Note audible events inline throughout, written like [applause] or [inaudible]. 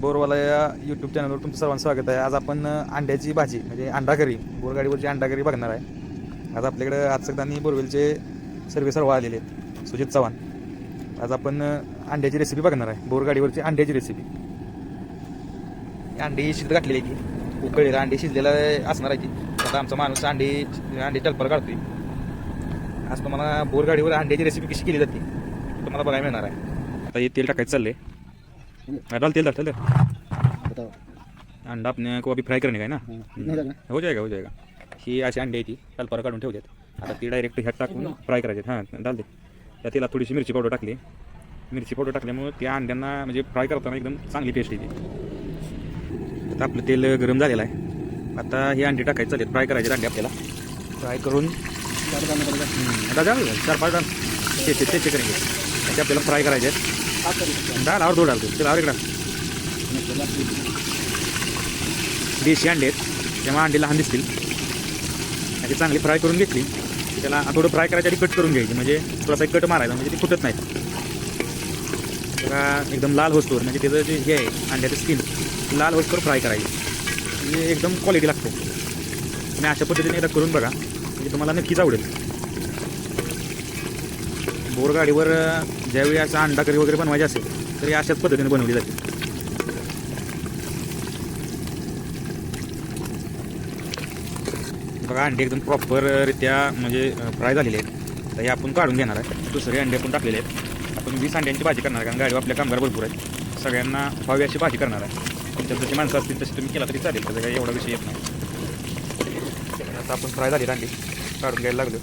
बोरवाला या यूट्यूब चॅनलवर तुमचं सर्वांचं स्वागत आहे. आज आपण अंड्याची भाजी म्हणजे अंडा करी बोरगाडीवरची अंडा करी बघणार आहे. आज आपल्याकडे आजसकदानी बोरवेलचे सर्वे सर्व आलेले आहेत. सुजित चव्हाण. आज आपण अंड्याची रेसिपी बघणार आहे. बोरगाडीवरची अंड्याची रेसिपी अंडी शिजत घातलेली आहे की उकळलेलं. अंडी शिजलेला असणार आहे की आता आमचा माणूस अंडी अंडी टलपर काढतोय. आज तुम्हाला बोरगाडीवर अंड्याची रेसिपी कशी केली जाते तुम्हाला बघायला मिळणार आहे. आता हे तेल टाकायचं चाललंय. डाल तेल डाल तेल. बताओ. अंडा अपने को अभी फ्राई करने का है ना? हाँ, हो जाएगा हो जाएगा. ही अशी अंडी आहे ती. टलपर काढून ठेवतात आता ती डायरेक्ट ह्यात टाकून फ्राय करायचे हां डाल दे. त्या तेलात थोडीशी मिरची पावडर टाकली. मिरची पावडर टाकल्यामुळे त्या अंड्यांना म्हणजे फ्राय करताना एकदम चांगली टेस्ट येते. आता आपलं तेल गरम झालेलं आहे. आता ही अंडी टाकायची चालेल फ्राय करायचे अंडे आपल्याला. फ्राय करून. चार पाच डाल ते ते ते करेंगे. त्याचे आपल्याला फ्राय करायचे आहेत. डाळ कर दीजिए त्याला और डाल। एक देशी अंडे आहेत. तेव्हा अंडी लहान दिसतील. त्याची चांगली फ्राय करून घेतली. त्याला थोडं फ्राय करायच्या आधी कट करून घ्यायची. म्हणजे थोडासा एक कट मारायचा म्हणजे ती फुटत नाहीत. त्याला एकदम लाल होस्तोवर म्हणजे त्याचं जे हे आहे अंड्याचं स्किन लाल होस्तोवर फ्राय करायची. म्हणजे एकदम क्वालिटी लागते. तुम्ही अशा पद्धतीने एकदा करून बघा. म्हणजे तुम्हाला नक्कीच आवडेल. बोरगाडीवर ज्यावेळी असा अंडा करी वगैरे बनवायची असेल तर ही अशाच पद्धतीने बनवली जाते. बघा अंडे एकदम प्रॉपररित्या म्हणजे फ्राय झालेले आहेत. तर हे आपण काढून घेणार आहे. दुसरे अंडे पण टाकलेले आहेत. आपण वीस अंड्यांची भाजी करणार आहे कारण गाडीवर आपल्या कामगार भरपूर आहेत. सगळ्यांना हवी अशी भाजी करणार आहे. तुमच्या जशी माणसं असतील तशी तुम्ही केला तरी चालेल त्याचा काही एवढा विषय येत नाही. आता आपण फ्राय झाली अंडी काढून घ्यायला लागलो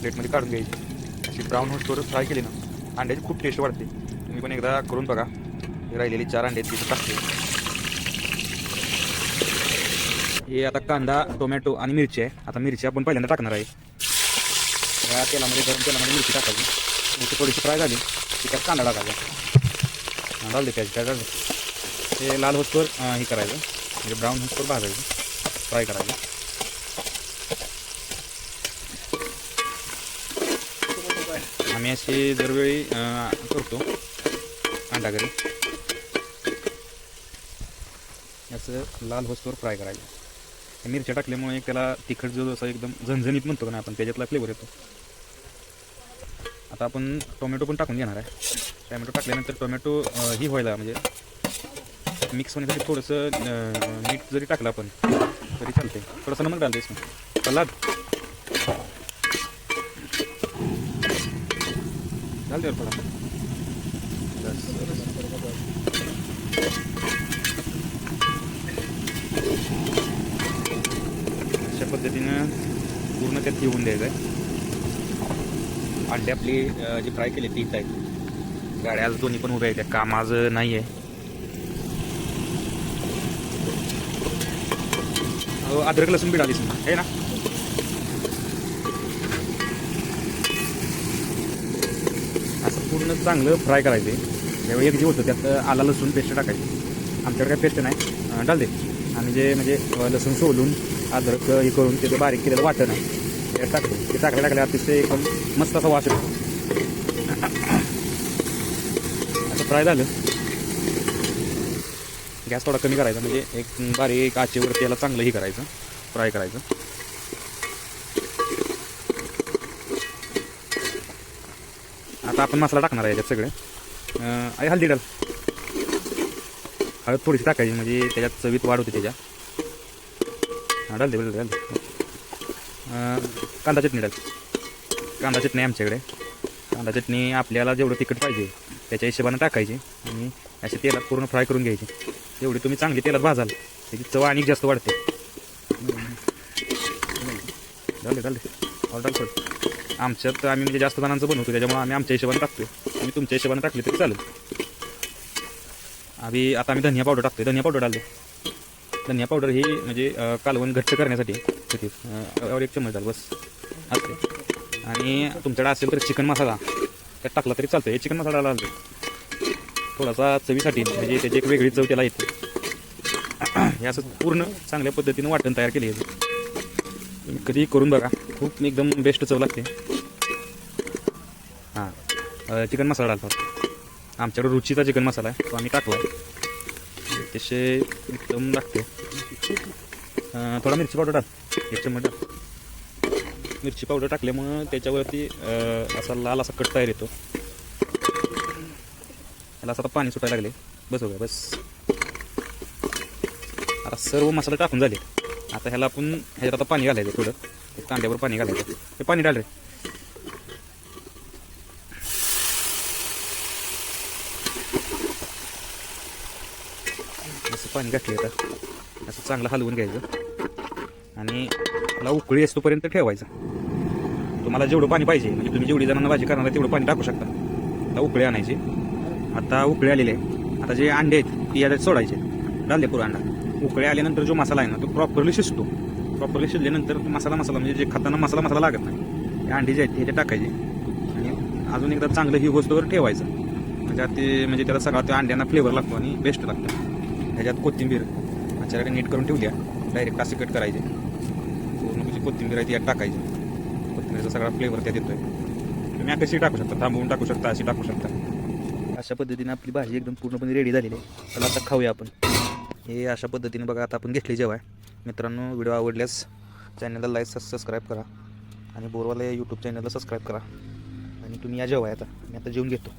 प्लेटमध्ये काढून घ्यायची. अशी ब्राऊन होस्टवर फ्राय केली ना अंड्याची खूप टेस्ट वाढते. तुम्ही पण एकदा करून बघा. राहिलेली चार अंडे तिथे टाकते. हे आता कांदा टोमॅटो आणि मिरची आहे. आता मिरची आपण पहिल्यांदा टाकणार आहे. या तेलामध्ये गरम तेलामध्ये मिरची टाकायची. मिरची थोडीशी फ्राय झाली की त्यात कांदा टाकायचा. हा, त्याची काय झालं? ते लाल होतोर हे करायचं. म्हणजे ब्राऊन होतोर भाजायचं. फ्राय करायचं. आम्ही अशी दरवेळी करतो. अंडा घरी याचं लाल होस्तोवर फ्राय करायचं. मिरच्या टाकल्यामुळे एक त्याला तिखट जो असा एकदम झणझणीत म्हणतो का ना आपण त्याच्यातला फ्लेवर येतो. आता आपण टोमॅटो पण टाकून घेणार आहे. टोमॅटो टाकल्यानंतर टोमॅटो ही व्हायला म्हणजे मिक्स होण्यासाठी थोडंसं मीठ जरी टाकलं आपण तरी चालते थोडंसं नमक डालतेस मग सलाद. डाल थोडा अशा पद्धतीनं पूर्ण त्यात येऊन द्यायचं आहे अंडे आपली जी फ्राय केली तीच आहेत गाड्या आज दोन्ही पण उभ्या आहेत काम आज नाही आहे अद्रक लसूण बिडा दिसणार आहे ना असं पूर्ण चांगलं फ्राय करायचं. त्यावेळी एक जे होतं त्यात आला लसूण पेस्ट टाकायची. आमच्याकडे काय पेस्ट नाही. डाल दे आणि जे म्हणजे लसूण सोलून अद्रक हे करून त्याचं बारीक केलेलं वाटण आहे ते टाकतो. ते टाकल्या टाकल्या अतिशय एकदम मस्त असा वास येतो. असं फ्राय झालं. गॅस थोडा कमी करायचा. म्हणजे एक बारीक आचेवर त्याला चांगलं हे करायचं. फ्राय करायचं. आता आपण मसाला टाकणार आहे याच्यात सगळे. आई हल्दी डाल हळद थोडीशी टाकायची म्हणजे त्याच्यात चवीत वाढ होते त्याच्या. हां डाल दे डाल दे, कांदा चटणी डाल कांदा चटणी आमच्याकडे. कांदा चटणी आपल्याला जेवढं तिखट पाहिजे त्याच्या हिशोबानं टाकायची आणि अशी तेलात पूर्ण फ्राय करून घ्यायची. जेवढी तुम्ही चांगली तेलात भाजाल त्याची चव आणि जास्त वाढते. चालते चालते ऑर्डर डाल आमच्यात आम्ही म्हणजे जास्त जणांचं बनवतो त्याच्यामुळे आम्ही आमच्या हिशोबाने टाकतो तुम्ही तुमच्या हिशोबाने टाकले तरी चालेल. आम्ही आता आम्ही धनिया पावडर टाकतोय धनिया पावडर डालतो धनिया पावडर ही म्हणजे कालवण घट्ट करण्यासाठी होती. एक चम्मच डाल बस. असते आणि तुमच्याकडे असेल तर चिकन मसाला. त्यात टाकला तरी चालतं हे चिकन मसाला डालतो थोडासा चवीसाठी म्हणजे त्याची एक वेगळी चव त्याला येते. [clears throat] हे असं पूर्ण चांगल्या पद्धतीनं वाटण तयार केली आहे तुम्ही कधीही करून बघा. खूप एकदम बेस्ट चव लागते. हां. चिकन मसाला डालतात आमच्याकडे रुचीचा चिकन मसाला आहे तो आम्ही टाकला तसे एकदम अतिशय लागते थोडा मिरची पावडर टाक. एक चम्मच टाक. मिरची पावडर टाकल्यामुळं त्याच्यावरती असा लाल असा कट तयार येतो. याला असं आता पाणी सुटायला लागले. बस हो बस. आता सर्व मसाला टाकून झाले आता ह्याला आपण ह्याच्यात आता पाणी घालायचं थोडं. कांद्यावर पाणी घालायचं. हे पाणी डाल रे. असं पाणी घातलं आता. असं चांगलं हलवून घ्यायचं. आणि त्याला उकळी असतोपर्यंत ठेवायचं. तुम्हाला जेवढं पाणी पाहिजे म्हणजे तुम्ही जेवढी जणांना भाजी करणार तेवढं पाणी टाकू शकता. आता उकळी आणायची. आता उकळी आलेली आहे. आता जे अंडे आहेत ती याच्यात सोडायचे. डाल दे पुरा अंडा. उकळे आल्यानंतर जो मसाला आहे ना तो प्रॉपरली शिजतो. प्रॉपरली शिजल्यानंतर तो मसाला मसाला म्हणजे जे खाताना मसाला मसाला लागत नाही. ते अंडी जे आहेत ते टाकायचे. आणि अजून एकदा चांगलं ही गोष्टवर ठेवायचं. म्हणजे ते म्हणजे त्याला सगळा त्या अंड्यांना फ्लेवर लागतो आणि बेस्ट लागतं. ह्याच्यात कोथिंबीर आमच्याकडे नीट करून ठेवली आहे डायरेक्ट असे कट करायचे. पूर्ण म्हणजे कोथिंबीर आहे ती यात टाकायची. कोथिंबीरचा सगळा फ्लेवर त्यात येतोय. तुम्ही कशी टाकू शकता? थांबवून टाकू शकता अशी टाकू शकता. अशा पद्धतीने आपली भाजी एकदम पूर्णपणे रेडी झालेली आहे. चला आता खाऊया आपण. हे अशा पद्धतीने बघा आता आपण घेतली जेव्हा मित्रांनो व्हिडिओ आवडल्यास चॅनलला लाईक सबस्क्राईब करा आणि बोरवाला यूट्यूब चॅनलला सबस्क्राईब करा. आणि तुम्ही या जेव्हा आता. मी आता जेवून घेतो.